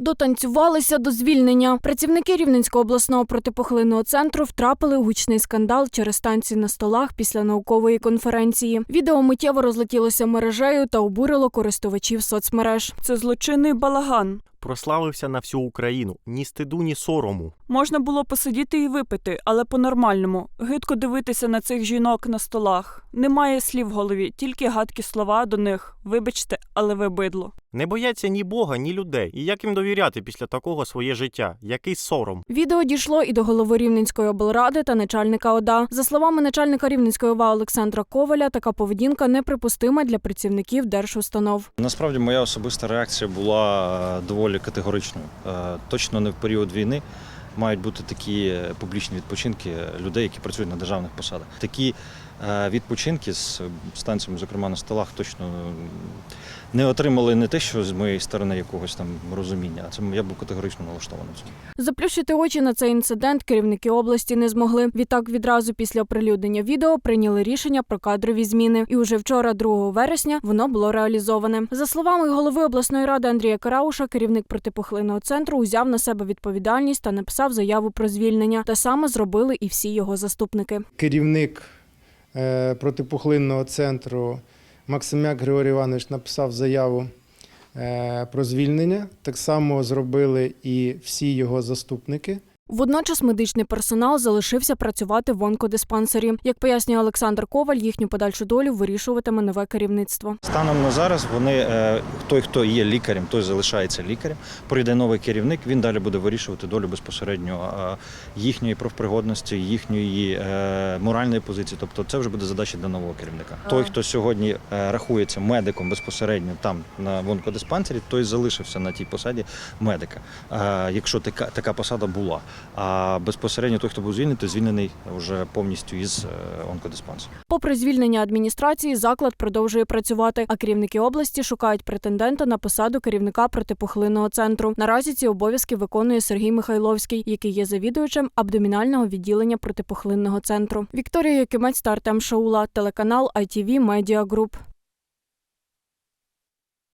Дотанцювалися до звільнення. Працівники Рівненського обласного протипухлинного центру втрапили у гучний скандал через танці на столах після наукової конференції. Відео миттєво розлетілося мережею та обурило користувачів соцмереж. Це злочинний балаган. Прославився на всю Україну. Ні стиду, ні сорому. Можна було посидіти і випити, але по-нормальному. Гидко дивитися на цих жінок на столах. Немає слів в голові, тільки гадкі слова до них. Вибачте, але ви бидло. Не бояться ні Бога, ні людей. І як їм довіряти після такого своє життя? Який сором? Відео дійшло і до голови Рівненської облради та начальника ОДА. За словами начальника Рівненської ОВА Олександра Коваля, така поведінка неприпустима для працівників держустанов. Насправді моя особиста реакція була е, доволі категоричною. Е, Точно не в період війни мають бути такі е, публічні відпочинки людей, які працюють на державних посадах. Такі е, відпочинки з станціями, зокрема на столах, точно не отримали не те, що з моєї сторони якогось там розуміння, а це я був категорично налаштований. Заплющити очі на цей інцидент керівники області не змогли. Відтак, відразу після оприлюднення відео прийняли рішення про кадрові зміни. І уже вчора, 2 вересня, воно було реалізоване. За словами голови обласної ради Андрія Карауша, керівник протипухлинного центру узяв на себе відповідальність та написав заяву про звільнення. Те саме зробили і всі його заступники. керівник е, протипухлинного центру Максимяк Григорій Іванович написав заяву е, про звільнення. Так само зробили і всі його заступники. Водночас медичний персонал залишився працювати в онкодиспансері. Як пояснює Олександр Коваль, їхню подальшу долю вирішуватиме нове керівництво. Станом на зараз вони е, той, хто є лікарем, той залишається лікарем. Прийде новий керівник, він далі буде вирішувати долю безпосередньо е, їхньої профпригодності, їхньої е, моральної позиції. Тобто, це вже буде задача для нового керівника. Той, хто сьогодні рахується медиком безпосередньо там на онкодиспансері, той залишився на тій посаді медика, якщо така посада була. А безпосередньо той, хто був звільнений, звільнений вже повністю із е, онкодиспансеру. Попри звільнення адміністрації, заклад продовжує працювати, а керівники області шукають претендента на посаду керівника протипухлинного центру. Наразі ці обов'язки виконує Сергій Михайловський, який є завідувачем абдомінального відділення протипухлинного центру. Вікторія Якимець та Артем Шаула, телеканал ITV Media Group.